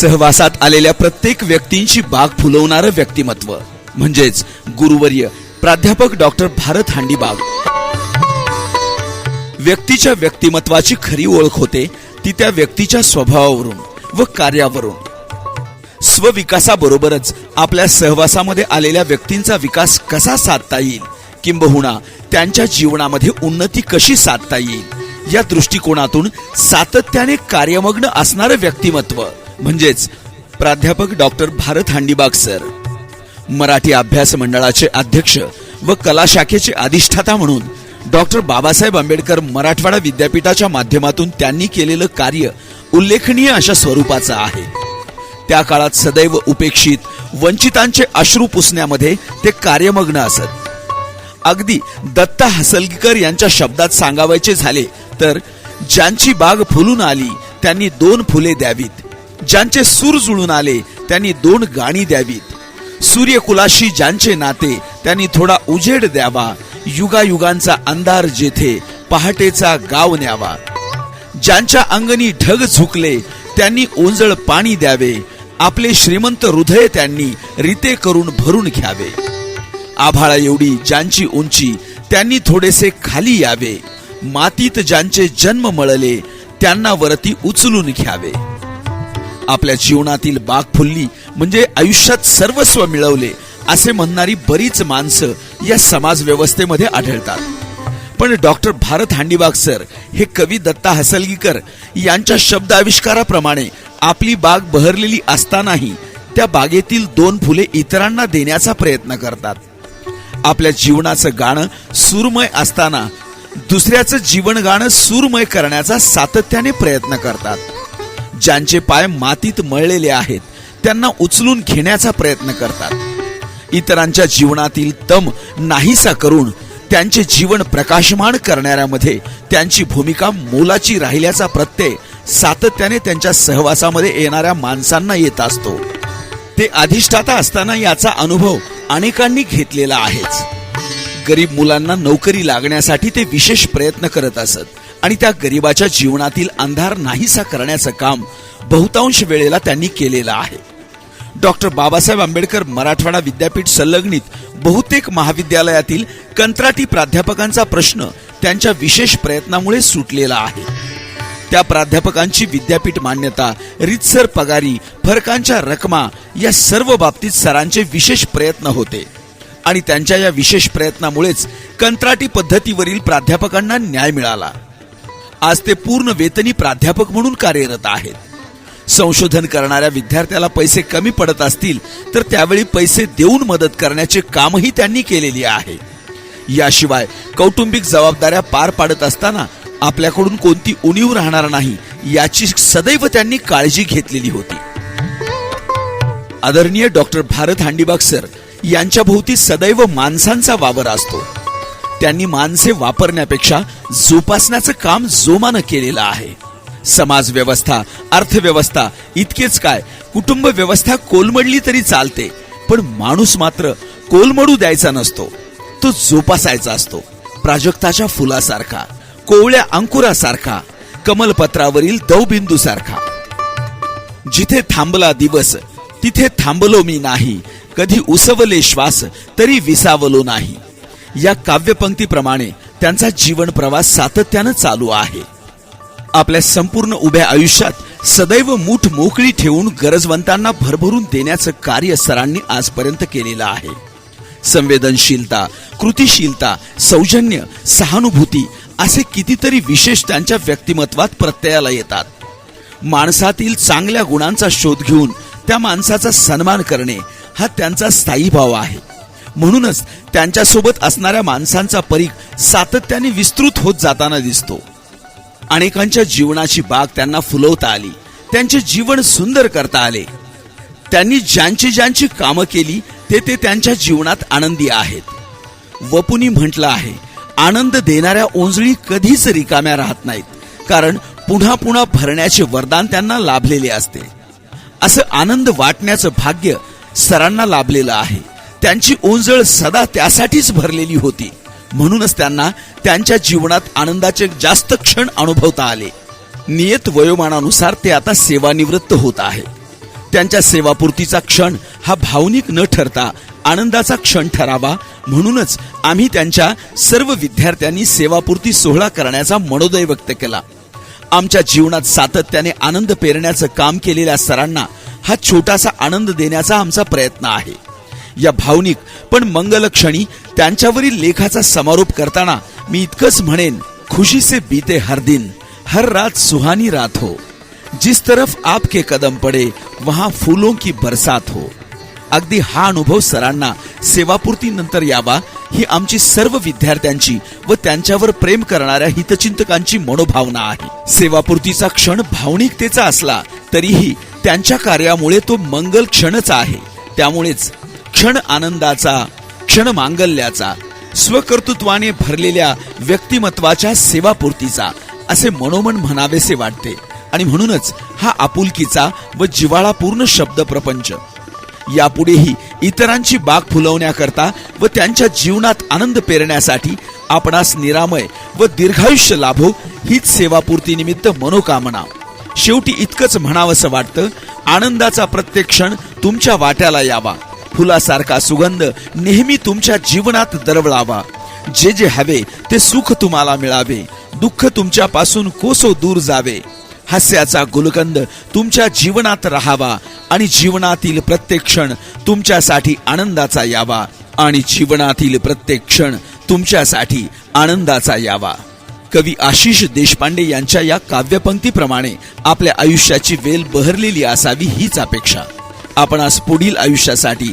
सहवासात आलेल्या प्रत्येक व्यक्तींची बाग फुलवणारं व्यक्तिमत्व. म्हणजेच गुरुवर्य प्राध्यापक डॉक्टर भारत हांडीबाग व्यक्तीच्या व्यक्तिमत्वाची खरी ओळख होते ती त्या व्यक्तीच्या स्वभावावरून व कार्यावरून. स्वविकासाबरोबरच आपल्या सहवासामध्ये आलेल्या व्यक्तींचा विकास कसा साधता येईल? किंबहुना त्यांच्या जीवनामध्ये उन्नती कशी साधता येईल? या दृष्टिकोनातून सातत्याने कार्यमग्न असणारं व्यक्तिमत्व म्हणजेच प्राध्यापक डॉक्टर भारत हांडीबाग सर मराठी अभ्यास मंडळाचे अध्यक्ष व कला शाखेचे अधिष्ठाता म्हणून डॉक्टर बाबासाहेब आंबेडकर मराठवाडा विद्यापीठाच्या माध्यमातून त्यांनी केलेलं कार्य उल्लेखनीय अशा स्वरूपाचं आहे. त्या काळात सदैव उपेक्षित वंचितांचे अश्रू पुसण्यामध्ये ते कार्यमग्न असत. अगदी दत्ता हसलगीकर यांच्या शब्दात सांगावायचे झाले तर ज्यांची बाग फुलून आली त्यांनी दोन फुले द्यावीत. ज्यांचे सूर जुळून आले त्यांनी दोन गाणी द्यावीत. सूर्यकुलाशी ज्यांचे नाते त्यांनी थोडा उजेड द्यावा. युगायुगांचा अंधार जेथे पहाटेचा गाव न्यावा. ज्यांच्या अंगणी ढग झुकले त्यांनी ओंजळ पाणी द्यावे. आपले श्रीमंत हृदय त्यांनी रिते करून भरून घ्यावे. आभाळा एवढी ज्यांची उंची त्यांनी थोडेसे खाली यावे. मातीत ज्यांचे जन्म मळले त्यांना वरती उचलून घ्यावे. आपल्या जीवनातील बाग फुलली म्हणजे आयुष्यात सर्वस्व मिळवले असे म्हणणारी बरीच माणसं या समाज व्यवस्थेमध्ये आढळतात. पण डॉक्टर भारत हांडीबाग सर हे कवी दत्ता हसलगीकर यांच्या शब्द आविष्काराप्रमाणे आपली बाग बहरलेली असतानाही त्या बागेतील दोन फुले इतरांना देण्याचा प्रयत्न करतात. आपल्या जीवनाचं गाणं सूरमय असताना दुसऱ्याचं जीवन गाणं सूरमय करण्याचा सातत्याने प्रयत्न करतात. ज्यांचे पाय मातीत मळलेले आहेत त्यांना उचलून घेण्याचा प्रयत्न करतात. इतरांच्या जीवनातील तम नाहीसा करून त्यांचे जीवन प्रकाशमान करणाऱ्यामध्ये त्यांची भूमिका मोलाची राहिल्याचा प्रत्यय सातत्याने त्यांच्या सहवासामध्ये येणाऱ्या माणसांना येत असतो. ते अधिष्ठाता असताना याचा अनुभव अनेकांनी घेतलेला आहेच. गरीब मुलांना नोकरी लागण्यासाठी ते विशेष प्रयत्न करत असत. आणि त्या गरीबाच्या जीवनातील अंधार नाहीसा करण्याचं काम बहुतांश वेळेला त्यांनी केलेलं आहे. डॉक्टर बाबासाहेब आंबेडकर मराठवाडा विद्यापीठ संलग्नित बहुतेक महाविद्यालयातील कंत्राटी प्राध्यापकांचा प्रश्न त्यांच्या विशेष प्रयत्नामुळे सुटलेला आहे. त्या प्राध्यापकांची विद्यापीठ मान्यता रितसर पगारी फरकांच्या रकमा या सर्व बाबतीत सरांचे विशेष प्रयत्न होते. आणि त्यांच्या या विशेष प्रयत्नामुळेच कंत्राटी पद्धतीवरील प्राध्यापकांना न्याय मिळाला. आज ते पूर्ण वेतनी प्राध्यापक म्हणून कार्यरत आहेत. संशोधन करणाऱ्या विद्यार्थ्याला पैसे कमी पडत असतील तर त्यावेळी पैसे देऊन मदत करण्याचे कामही त्यांनी केलेले आहे. याशिवाय कौटुंबिक जबाबदाऱ्या पार पाडत असताना आपल्याकडून कोणती उणीव राहणार नाही याची सदैव त्यांनी काळजी घेतलेली होती. आदरणीय डॉक्टर भारत हांडीबाग सर यांच्या भोवती सदैव माणसांचा वावर असतो. त्यांनी माणसे वापरण्यापेक्षा जोपासण्याचं काम जोमानं केलेलं आहे. समाज व्यवस्था अर्थव्यवस्था इतकेच काय कुटुंब व्यवस्था कोलमडली तरी चालते पण माणूस मात्र कोलमडू द्यायचा नसतो. तो जोपासायचा असतो. प्राजक्ताच्या फुलासारखा कोवळ्या अंकुरासारखा कमलपत्रावरील दवबिंदू सारखा जिथे थांबला दिवस तिथे थांबलो मी नाही. कधी उसवले श्वास तरी विसावलो नाही. या काव्यपंक्तीप्रमाणे त्यांचा जीवन प्रवास सातत्यानं चालू आहे. आपल्या संपूर्ण उभ्या आयुष्यात सदैव मूठ मोकळी ठेवून गरजवंतांना भरभरून देण्याचं कार्य सरांनी आजपर्यंत केलेलं आहे. संवेदनशीलता कृतिशीलता सौजन्य सहानुभूती असे कितीतरी विशेष त्यांच्या व्यक्तिमत्वात प्रत्ययाला येतात. माणसातील चांगल्या गुणांचा शोध घेऊन त्या माणसाचा सन्मान करणे हा त्यांचा स्थायी भाव आहे. म्हणूनच त्यांच्यासोबत असणाऱ्या माणसांचा परीख सातत्याने विस्तृत होत जाताना दिसतो. अनेकांच्या जीवनाची बाग त्यांना फुलवता आली. त्यांचे जीवन सुंदर करता आले. त्यांनी ज्यांची ज्यांची कामं केली ते ते त्यांच्या जीवनात आनंदी आहेत. वपुनी म्हटलं आहे आनंद देणाऱ्या ओंजळी कधीच रिकाम्या राहत नाहीत कारण पुन्हा पुन्हा भरण्याचे वरदान त्यांना लाभलेले असते. असं आनंद वाटण्याचं भाग्य सरांना लाभलेलं आहे. त्यांची ओंजळ सदा त्यासाठीच भरलेली होती. म्हणूनच त्यांना त्यांच्या जीवनात आनंदाचे जास्त क्षण अनुभवता आले. नियत वयोमानानुसार ते आता सेवानिवृत्त होत आहे. त्यांच्या सेवापूर्तीचा क्षण हा भावनिक न ठरता आनंदाचा क्षण ठरावा म्हणूनच आम्ही त्यांच्या सर्व विद्यार्थ्यांनी सेवापूर्ती सोहळा करण्याचा मनोदय व्यक्त केला. आमच्या जीवनात सातत्याने आनंद पेरण्याचं काम केलेल्या सरांना हा छोटासा आनंद देण्याचा आमचा प्रयत्न आहे. या भावनिक पण मंगल क्षणी त्यांच्यावरील लेखाचा समारोप करताना मी इतकंच म्हणेन खुशी से बीते हर दिन हर रात सुहानी रात हो. जिस तरफ आपके कदम पडे वहां फूलों की बरसात हो. अगदी हा अनुभव सरांना सेवापूर्ती नंतर यावा ही आमची सर्व विद्यार्थ्यांची व त्यांच्यावर प्रेम करणाऱ्या हितचिंतकांची मनोभावना आहे. सेवापूर्तीचा क्षण भावनिकतेचा असला तरीही त्यांच्या कार्यामुळे तो मंगल क्षणच आहे. त्यामुळेच क्षण आनंदाचा क्षण मांगल्याचा स्वकर्तृत्वाने भरलेल्या व्यक्तिमत्वाच्या सेवापूर्तीचा असे मनोमन म्हणावेसे वाटते. आणि म्हणूनच हा आपुलकीचा व जिव्हाळापूर्ण शब्द प्रपंच. यापुढेही इतरांची बाग फुलवण्याकरता व त्यांच्या जीवनात आनंद पेरण्यासाठी आपणास निरामय व दीर्घायुष्य लाभो हीच सेवापूर्ती निमित्त मनोकामना. शेवटी इतकंच म्हणावंसं वाटतं आनंदाचा प्रत्येक क्षण तुमच्या वाट्याला यावा. फुलासारखा सुगंध नेहमी तुमच्या जीवनात दरवळावा. जे जे हवे ते सुख तुम्हाला मिळावे. दुःख तुमच्यापासून कोसो दूर जावे. हास्याचा गुलकंद तुमच्या जीवनात राहावा आणि जीवनातील प्रत्येक क्षण तुमच्यासाठी आनंदाचा यावा आणि जीवनातील प्रत्येक क्षण तुमच्यासाठी आनंदाचा यावा. कवी आशिष देशपांडे यांच्या या काव्यपंक्तीप्रमाणे आपल्या आयुष्याची वेल बहरलेली असावी हीच अपेक्षा. आपणास पुढील आयुष्यासाठी